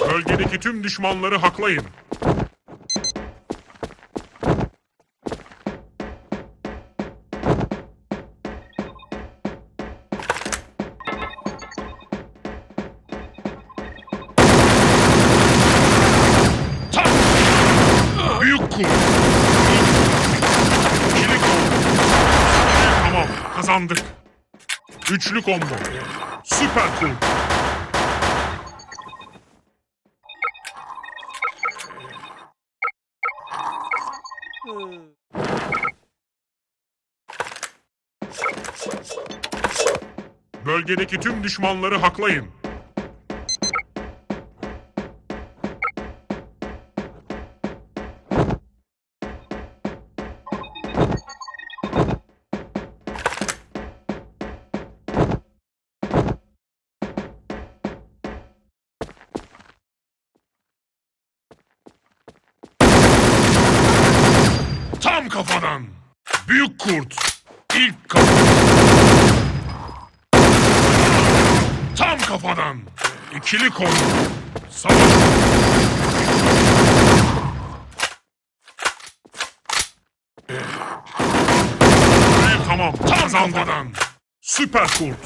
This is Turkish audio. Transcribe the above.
Bölgedeki tüm düşmanları haklayın. Büyük kul. İkili kol. Tamam, kazandık. Üçlü combo. Süper kul. Bölgedeki tüm düşmanları haklayın. Tam kafadan. Büyük kurt. İlk kafadan. Tam kafadan. İkili kol. Savaş. Görev tamam. Tam kafadan. Süper kurt.